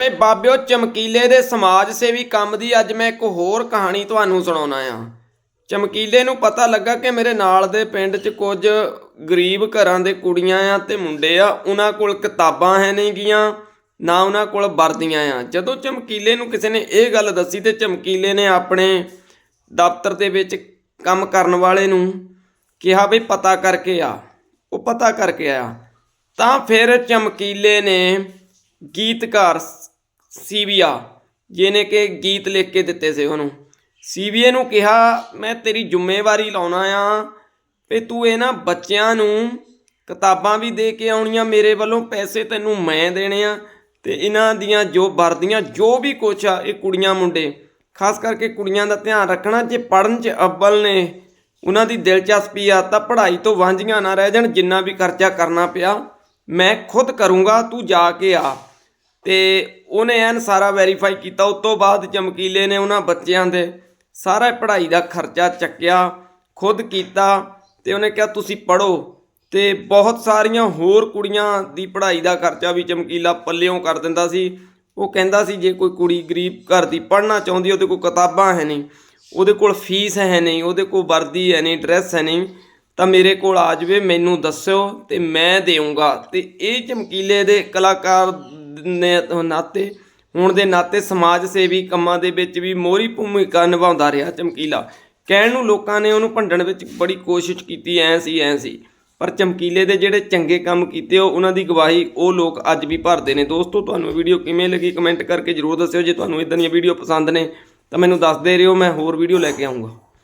ਤੇ ਬਾਬਿਓ, ਚਮਕੀਲੇ ਦੇ ਸਮਾਜ ਸੇਵੀ ਕੰਮ ਦੀ ਅੱਜ ਮੈਂ ਇੱਕ ਹੋਰ ਕਹਾਣੀ ਤੁਹਾਨੂੰ ਸੁਣਾਉਣਾ ਆ ਚਮਕੀਲੇ ਨੂੰ ਪਤਾ ਲੱਗਾ ਕਿ ਮੇਰੇ ਨਾਲ ਦੇ ਪਿੰਡ 'ਚ ਕੁਝ ਗਰੀਬ ਘਰਾਂ ਦੇ ਕੁੜੀਆਂ ਆ ਤੇ ਮੁੰਡੇ ਆ। ਉਹਨਾਂ ਕੋਲ ਕਿਤਾਬਾਂ ਹੈ ਨਹੀਂ ਗੀਆਂ, ਨਾ ਉਹਨਾਂ ਕੋਲ ਵਰਦੀਆਂ ਆ। ਜਦੋਂ ਚਮਕੀਲੇ ਨੂੰ ਕਿਸੇ ਨੇ ਇਹ ਗੱਲ ਦੱਸੀ ਤੇ ਚਮਕੀਲੇ ਨੇ ਆਪਣੇ ਦਫ਼ਤਰ ਦੇ ਵਿੱਚ ਕੰਮ ਕਰਨ ਵਾਲੇ ਨੂੰ ਕਿਹਾ ਵੀ ਪਤਾ ਕਰਕੇ ਆ। ਉਹ ਪਤਾ ਕਰਕੇ ਆਇਆ। ਤਾਂ ਫਿਰ ਚਮਕੀਲੇ ਨੇ ਗੀਤਕਾਰ ਸੀਵੀਆ ਜਿਹਨੇ ਕਿ ਗੀਤ ਲਿਖ ਕੇ ਦਿੱਤੇ ਸੀ ਉਹਨੂੰ। ਸੀਵੀਏ ਨੂੰ ਕਿਹਾ, ਮੈਂ ਤੇਰੀ ਜ਼ਿੰਮੇਵਾਰੀ ਲਾਉਣਾ ਆ। ਵੀ ਤੂੰ ਇਹਨਾਂ ਬੱਚਿਆਂ ਨੂੰ ਕਿਤਾਬਾਂ ਵੀ ਦੇ ਕੇ ਆਉਣੀਆਂ, ਮੇਰੇ ਵੱਲੋਂ ਪੈਸੇ ਤੈਨੂੰ ਮੈਂ ਦੇਣੇ ਆ। ਤੇ ਇਹਨਾਂ ਦੀਆਂ ਜੋ ਵਰਦੀਆਂ ਜੋ ਵੀ ਕੁਛ ਆ, ਇਹ ਕੁੜੀਆਂ ਮੁੰਡੇ। ਖਾਸ ਕਰਕੇ ਕੁੜੀਆਂ ਦਾ ਧਿਆਨ ਰੱਖਣਾ, ਜੇ ਪੜਨ 'ਚ ਅੱਵਲ ਨੇ, ਉਹਨਾਂ ਦੀ ਦਿਲਚਸਪੀ ਆ, ਤਾਂ ਪੜ੍ਹਾਈ ਤੋਂ ਵਾਂਝੀਆਂ ਨਾ ਰਹਿ ਜਾਣ, ਜਿੰਨਾ ਵੀ ਖਰਚਾ ਕਰਨਾ ਪਿਆ, ਮੈਂ ਖੁਦ ਕਰੂੰਗਾ, ਤੂੰ ਜਾ ਕੇ ਆ। ਤੇ ਉਹਨੇ ਐਨ ਸਾਰਾ ਵੈਰੀਫਾਈ ਕੀਤਾ, ਉਸ ਤੋਂ ਬਾਅਦ ਚਮਕੀਲੇ ਨੇ ਉਹਨਾਂ ਬੱਚਿਆਂ ਦੇ। ਸਾਰਾ ਪੜ੍ਹਾਈ ਦਾ ਖਰਚਾ ਚੱਕਿਆ, ਖੁਦ ਕੀਤਾ ਤੇ ਉਹਨੇ ਕਿਹਾ, ਤੁਸੀਂ ਪੜੋ ਤੇ ਬਹੁਤ ਸਾਰੀਆਂ ਹੋਰ ਕੁੜੀਆਂ ਦੀ ਪੜ੍ਹਾਈ ਦਾ ਖਰਚਾ ਵੀ ਚਮਕੀਲਾ ਪੱਲਿਓਂ ਕਰ ਦਿੰਦਾ ਸੀ। ਉਹ ਕਹਿੰਦਾ ਸੀ, ਜੇ ਕੋਈ ਕੁੜੀ ਗਰੀਬ ਘਰ ਦੀ ਪੜ੍ਹਨਾ ਚਾਹੁੰਦੀ ਉਹਦੇ ਕੋਲ ਕਿਤਾਬਾਂ ਹੈ ਨਹੀਂ, ਉਹਦੇ ਕੋਲ ਫੀਸ ਹੈ ਨਹੀਂ, ਉਹਦੇ ਕੋਲ ਵਰਦੀ ਹੈ ਨਹੀਂ, ਡਰੈਸ ਹੈ ਨਹੀਂ, ਤਾਂ ਮੇਰੇ ਕੋਲ ਆ ਜਾਵੇ, ਮੈਨੂੰ ਦੱਸਿਓ ਤੇ ਮੈਂ ਦੇਵਾਂਗਾ ਤੇ ਇਹ ਚਮਕੀਲੇ ਦੇ ਕਲਾਕਾਰ ਨੇ ਨਾਤੇ, ਹੁਣ ਦੇ ਨਾਤੇ ਸਮਾਜ ਸੇਵੀ ਕੰਮਾਂ ਦੇ ਵਿੱਚ ਵੀ ਮੋਹਰੀ ਭੂਮਿਕਾ ਨਿਭਾਉਂਦਾ ਰਿਹਾ ਚਮਕੀਲਾ। ਕਹਿਣ ਨੂੰ ਲੋਕਾਂ ਨੇ ਉਹਨੂੰ ਭੰਡਣ ਵਿੱਚ ਬੜੀ ਕੋਸ਼ਿਸ਼ ਕੀਤੀ, ਐ ਸੀ ਐ ਸੀ। ਪਰ ਚਮਕੀਲੇ ਦੇ ਜਿਹੜੇ ਚੰਗੇ ਕੰਮ ਕੀਤੇ, ਉਹ ਉਹਨਾਂ ਦੀ ਗਵਾਹੀ ਉਹ ਲੋਕ ਅੱਜ ਵੀ ਭਰਦੇ ਨੇ। ਦੋਸਤੋ, ਤੁਹਾਨੂੰ ਵੀਡੀਓ ਕਿਵੇਂ ਲੱਗੀ ਕਮੈਂਟ ਕਰਕੇ ਜਰੂਰ ਦੱਸਿਓ। ਜੇ ਤੁਹਾਨੂੰ ਇਦਾਂ ਦੀਆਂ ਵੀਡੀਓ ਪਸੰਦ ਨੇ, ਤਾਂ ਮੈਨੂੰ ਦੱਸਦੇ ਰਹੋ ਮੈਂ ਹੋਰ ਵੀਡੀਓ ਲੈ ਕੇ ਆਉਂਗਾ